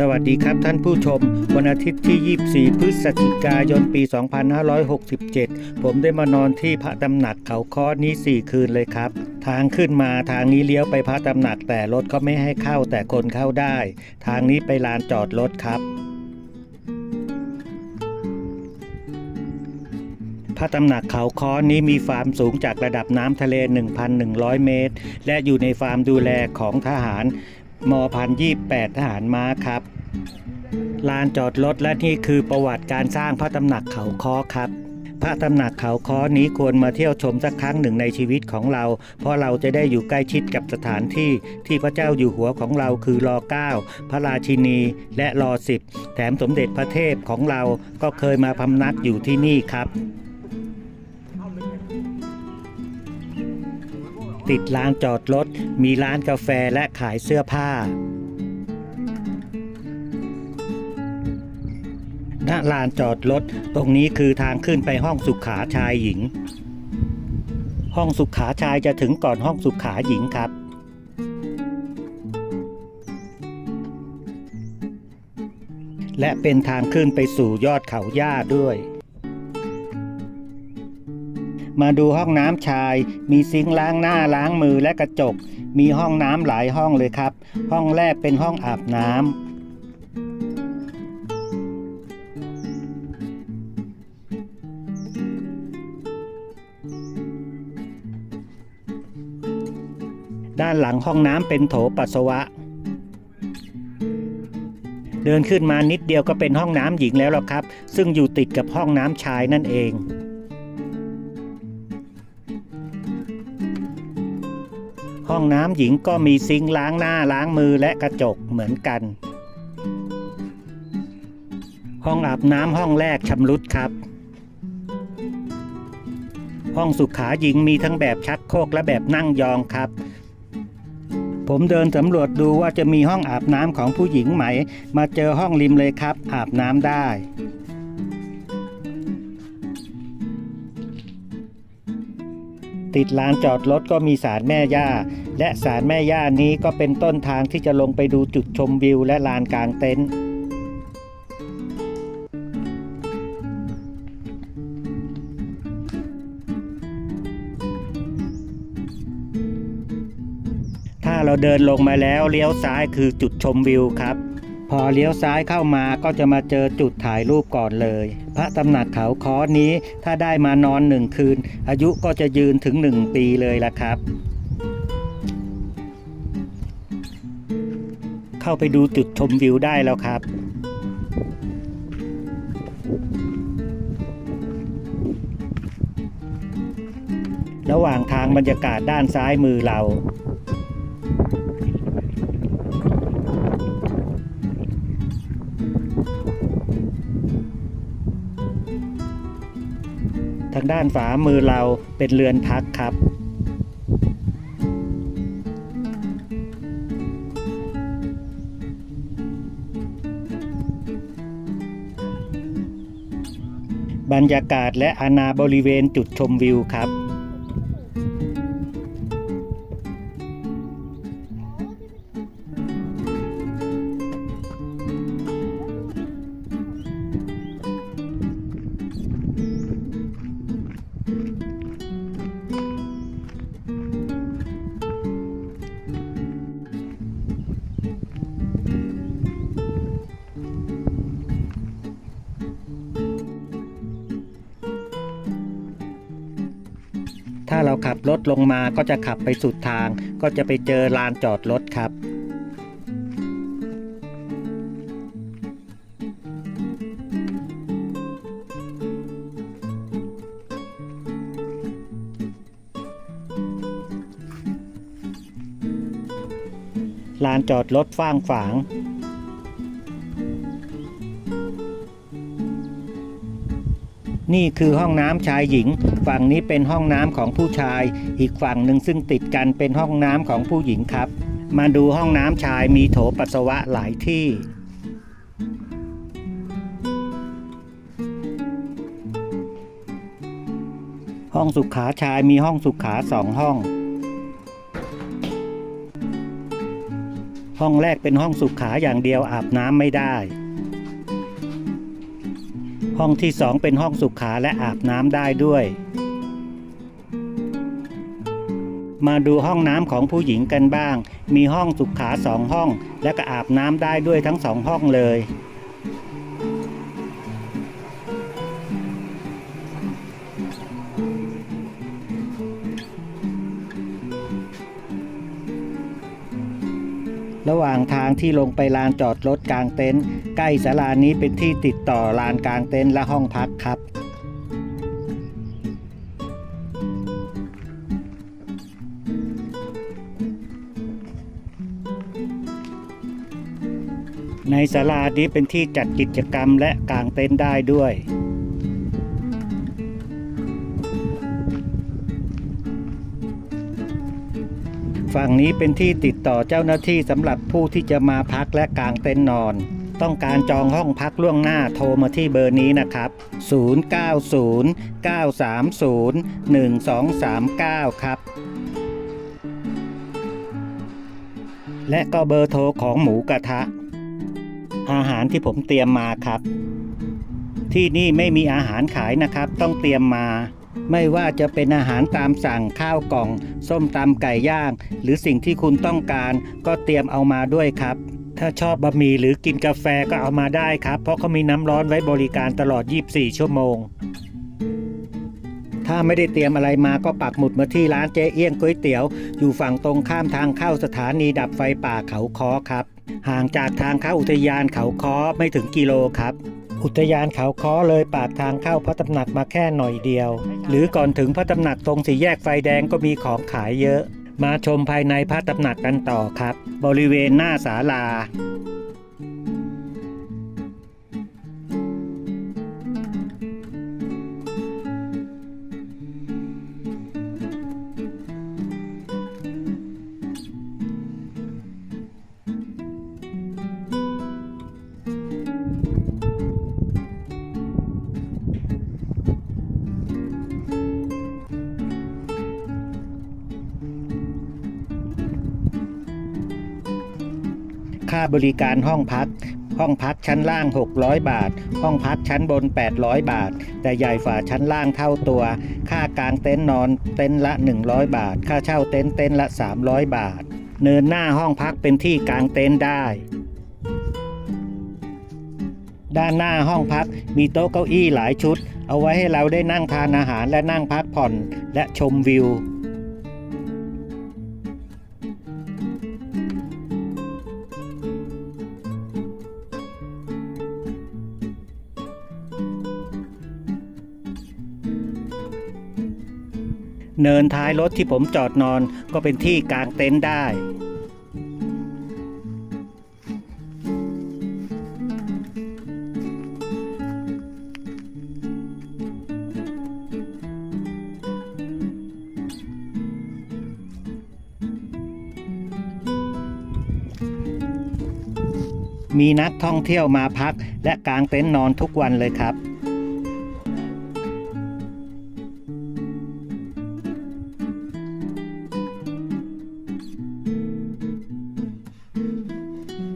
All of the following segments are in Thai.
สวัสดีครับท่านผู้ชม วันอาทิตย์ที่ 24 พฤศจิกายนปี 2567 ผมได้มานอนที่พระตำหนักเขาค้อนี้ 4 คืนเลยครับ ทางขึ้นมาทางนี้เลี้ยวไปพระตำหนักแต่รถก็ไม่ให้เข้าแต่คนเข้าได้ ทางนี้ไปลานจอดรถครับพระตำหนักเขาค้อนี้มีฟาร์มสูงจากระดับน้ำทะเล 1,100 เมตร และอยู่ในฟาร์มดูแลของทหาร มพันยี่แปดทหารม้าครับ ลานจอดรถและนี่คือประวัติการสร้างพระตำหนักเขาค้อครับ พระตำหนักเขาค้อนี้ควรมาเที่ยวชมสักครั้งหนึ่งในชีวิตของเรา เพราะเราจะได้อยู่ใกล้ชิดกับสถานที่ที่พระเจ้าอยู่หัวของเราคือรอ9พระราชินีและรอ10แถมสมเด็จพระเทพของเราก็เคยมาพำนักอยู่ที่นี่ครับ ติดร้านจอดรถ มีร้านกาแฟและขายเสื้อผ้า ณ ลานจอดรถ ตรงนี้คือทางขึ้นไปห้องสุขาชายหญิง ห้องสุขาชายจะถึงก่อนห้องสุขาหญิงครับและเป็นทางขึ้นไปสู่ยอดเขาหญ้าด้วย มาดูห้องน้ำชาย มีซิงค์ล้างหน้าล้างมือและกระจก มีห้องน้ำหลายห้องเลยครับ ห้องแรกเป็นห้องอาบน้ำด้านหลังห้องน้ำเป็นโถปัสสาวะ เดินขึ้นมานิดเดียวก็เป็นห้องน้ำหญิงแล้วล่ะครับ ซึ่งอยู่ติดกับห้องน้ำชายนั่นเอง ห้องน้ำหญิงก็มีซิงค์ล้างหน้าล้างมือและกระจกเหมือนกัน ห้องอาบน้ำห้องแรกชำรุดครับ ห้องสุขาหญิงมีทั้งแบบชักโครกและแบบนั่งยองครับ ผมเดินสำรวจดูว่าจะมีห้องอาบน้ำของผู้หญิงไหม มาเจอห้องริมเลยครับ อาบน้ำได้ ติดลานจอดรถก็มีศาลแม่ย่า และศาลแม่ย่านี้ก็เป็นต้นทางที่จะลงไปดูจุดชมวิวและลานกลางเต็นท์ถ้าเราเดินลงมาแล้วเลี้ยวซ้ายคือจุดชมวิวครับ พอเลี้ยวซ้ายเข้ามาก็จะมาเจอจุดถ่ายรูปก่อนเลย พระตำหนักเขาค้อนี้ถ้าได้มานอนหนึ่งคืน อายุก็จะยืนถึงหนึ่งปีเลยล่ะครับ เข้าไปดูจุดชมวิวได้แล้วครับระหว่างทางบรรยากาศด้านซ้ายมือเรา ด้านฝามือเราเป็นเรือนพักครับ บรรยากาศและอาณาบริเวณจุดชมวิวครับ ถ้าเราขับรถลงมาก็จะขับไปสุดทาง ก็จะไปเจอลานจอดรถครับ ลานจอดรถฟ้างฝาง นี่คือห้องน้ำชายหญิง ฝั่งนี้เป็นห้องน้ำของผู้ชาย อีกฝั่งหนึ่งซึ่งติดกันเป็นห้องน้ำของผู้หญิงครับ มาดูห้องน้ำชายมีโถปัสสาวะหลายที่ห้องสุขาชายมีห้องสุขาสองห้อง ห้องแรกเป็นห้องสุขาอย่างเดียวอาบน้ำไม่ได้ ห้องที่สองเป็นห้องสุขาและอาบน้ำได้ด้วย มาดูห้องน้ำของผู้หญิงกันบ้าง มีห้องสุขาสองห้อง และก็อาบน้ำได้ด้วยทั้งสองห้องเลย ระหว่างทางที่ลงไปลานจอดรถกลางเต็นท์ใกล้ศาลานี้เป็นที่ติดต่อลานกลางเต็นท์และห้องพักครับ ในศาลานี้เป็นที่จัดกิจกรรมและกางเต็นท์ได้ด้วย ฝั่งนี้เป็นที่ติดต่อเจ้าหน้าที่สำหรับผู้ที่จะมาพักและกางเต็นท์นอน ต้องการจองห้องพักล่วงหน้าโทรมาที่เบอร์นี้นะครับ 0909301239 ครับ และก็เบอร์โทรของหมูกระทะ อาหารที่ผมเตรียมมาครับ ที่นี่ไม่มีอาหารขายนะครับ ต้องเตรียมมา ไม่ว่าจะเป็นอาหารตามสั่งข้าวกล่อง ส้มตำไก่ย่าง หรือสิ่งที่คุณต้องการก็เตรียมเอามาด้วยครับ ถ้าชอบบะหมี่หรือกินกาแฟก็เอามาได้ครับ เพราะเขามีน้ำร้อนไว้บริการตลอด 24 ชั่วโมง ถ้าไม่ได้เตรียมอะไรมาก็ปักหมุดมาที่ร้านเจ๊เอี้ยงก๋วยเตี๋ยว อยู่ฝั่งตรงข้ามทางเข้าสถานีดับไฟป่าเขาคอครับ ห่างจากทางเข้าอุทยานเขาคอไม่ถึงกิโลครับ อุทยานเขาค้อเลยปากทางเข้าพระตำหนักมาแค่หน่อยเดียว หรือก่อนถึงพระตำหนักตรงสี่แยกไฟแดงก็มีของขายเยอะ มาชมภายในพระตำหนักกันต่อครับ บริเวณหน้าศาลา ค่าบริการห้องพัก ห้องพักชั้นล่าง 600 บาท ห้องพักชั้นบน 800 บาท แต่ใหญ่ฝ่าชั้นล่างเท่าตัว ค่ากางเต็นท์นอนเต็นท์ละ 100 บาท ค่าเช่าเต็นท์เต็นท์ละ 300 บาท เนินหน้าห้องพักเป็นที่กางเต็นท์ได้ด้านหน้าห้องพักมีโต๊ะเก้าอี้หลายชุด เอาไว้ให้เราได้นั่งทานอาหารและนั่งพักผ่อนและชมวิว เนินท้ายรถที่ผมจอดนอนก็เป็นที่กางเต็นท์ได้ มีนักท่องเที่ยวมาพักและกางเต็นท์นอนทุกวันเลยครับ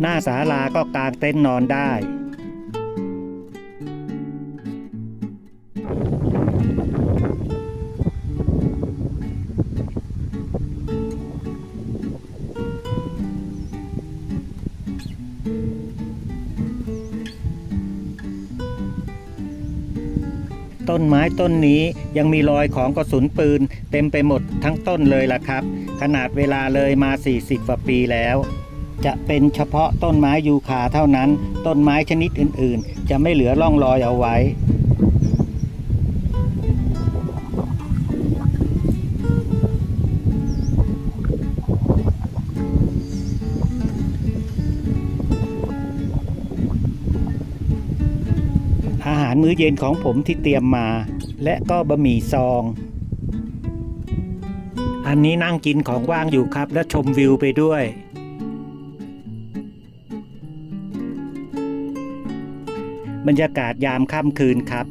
หน้าศาลาก็กางเต็นท์นอนได้ ต้นไม้ต้นนี้ยังมีรอยของกระสุนปืนเต็มไปหมดทั้งต้นเลยล่ะครับ ขนาดเวลาเลยมา 40กว่าปีแล้ว จะเป็นเฉพาะต้นไม้ยูคาเท่านั้น ต้นไม้ชนิดอื่นๆ จะไม่เหลือร่องรอยเอาไว้ อาหารมื้อเย็นของผมที่เตรียมมา และก็บะหมี่ซอง อันนี้นั่งกินของว่างอยู่ครับ และชมวิวไปด้วย บรรยากาศยามค่ำคืนครับ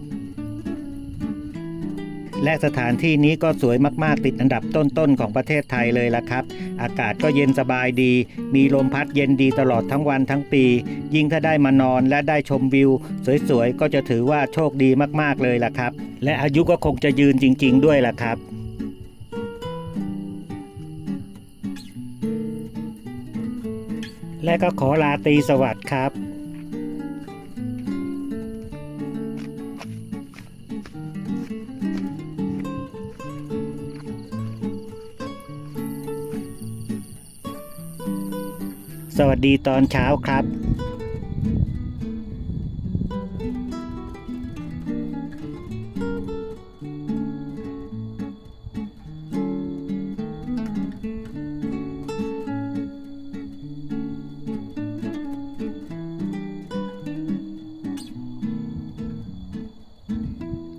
และสถานที่นี้ก็สวยมาก ๆ ติดอันดับต้น ๆ ของประเทศไทยเลยละครับ อากาศก็เย็นสบายดี มีลมพัดเย็นดีตลอดทั้งวันทั้งปี ยิ่งถ้าได้มานอนและได้ชมวิว สวย ๆ ก็จะถือว่าโชคดีมาก ๆ เลยล่ะครับ และอายุก็คงจะยืนจริง ๆ ด้วยล่ะครับและก็ขอลาตีสวัสดิ์ครับ สวัสดีตอนเช้าครับ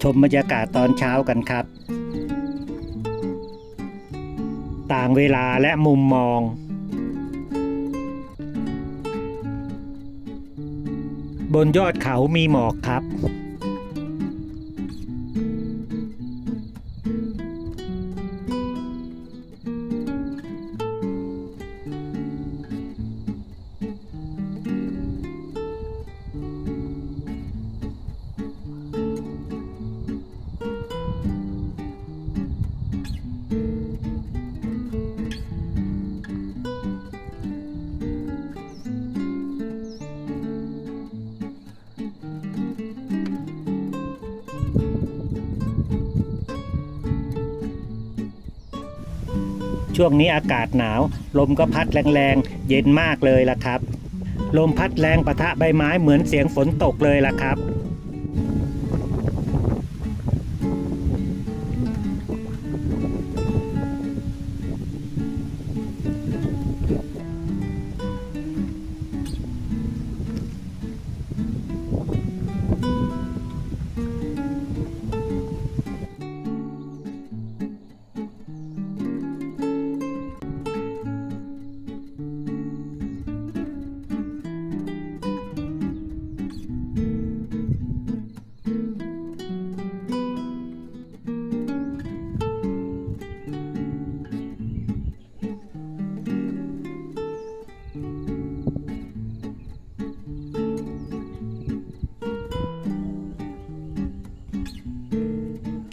ชมบรรยากาศตอนเช้ากันครับ ต่างเวลาและมุมมอง บนยอดเขามีหมอกครับ ช่วงนี้อากาศหนาว ลมก็พัดแรงๆ เย็นมากเลยล่ะครับ ลมพัดแรงปะทะใบไม้เหมือนเสียงฝนตกเลยล่ะครับ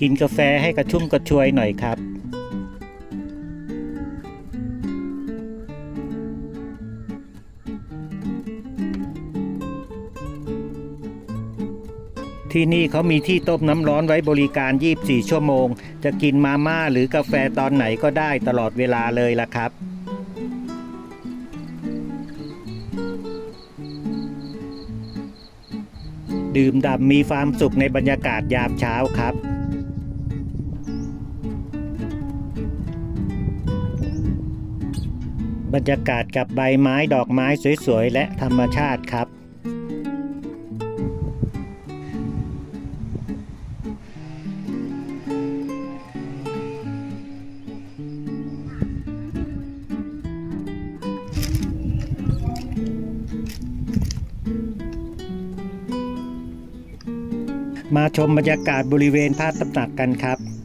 กินกาแฟให้กระชุ่มกระชวยหน่อยครับ ที่นี่เขามีที่ต้มน้ำร้อนไว้บริการ 24 ชั่วโมง จะกินมาม่าหรือกาแฟตอนไหนก็ได้ตลอดเวลาเลยล่ะครับดื่มด่ำมีความสุขในบรรยากาศยามเช้าครับ บรรยากาศกับใบไม้ดอกไม้สวยๆ และธรรมชาติครับ มาชมบรรยากาศบริเวณพระตำหนักกันครับ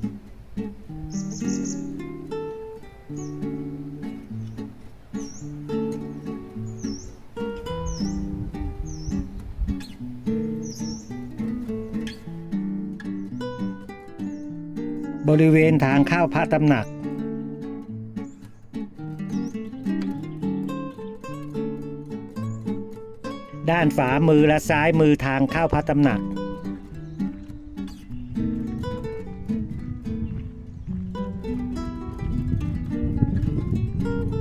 ริเวณทางเข้าพระตำหนัก ด้านฝามือและซ้ายมือทางเข้าพระตำหนัก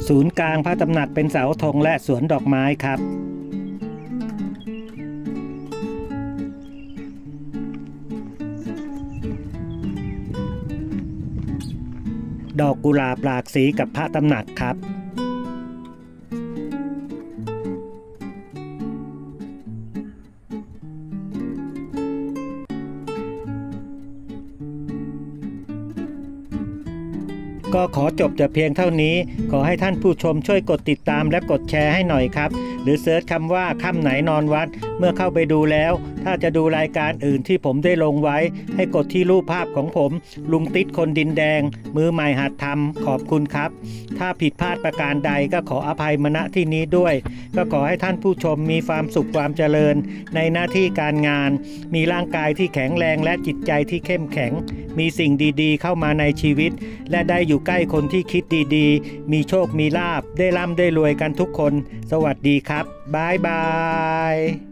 ศูนย์กลางพระตำหนักเป็นเสาธงและสวนดอกไม้ครับ ดอกกุหลาบหลากสีกับพระตำหนักครับ ก็ขอจบแต่เพียงเท่านี้ ขอให้ท่านผู้ชมช่วยกดติดตามและกดแชร์ให้หน่อยครับ หรือเซิร์ชคำว่าค่ำไหนนอนวัด เมื่อเข้าไปดูแล้ว ถ้าจะดูรายการอื่นที่ผมได้ลงไว้ ให้กดที่รูปภาพของผม ลุงติดคนดินแดง มือใหม่หัดทำขอบคุณครับ ถ้าผิดพลาดประการใดก็ขออภัยมาณที่นี้ด้วย ก็ขอให้ท่านผู้ชมมีความสุขความเจริญ ในหน้าที่การงาน มีร่างกายที่แข็งแรงและจิตใจที่เข้มแข็ง มีสิ่งดีๆ เข้ามาในชีวิต และได้อยู่ใกล้คนที่คิดดีๆ มีโชคมีลาบได้ร่ำได้รวยกันทุกคน สวัสดีครับบายบาย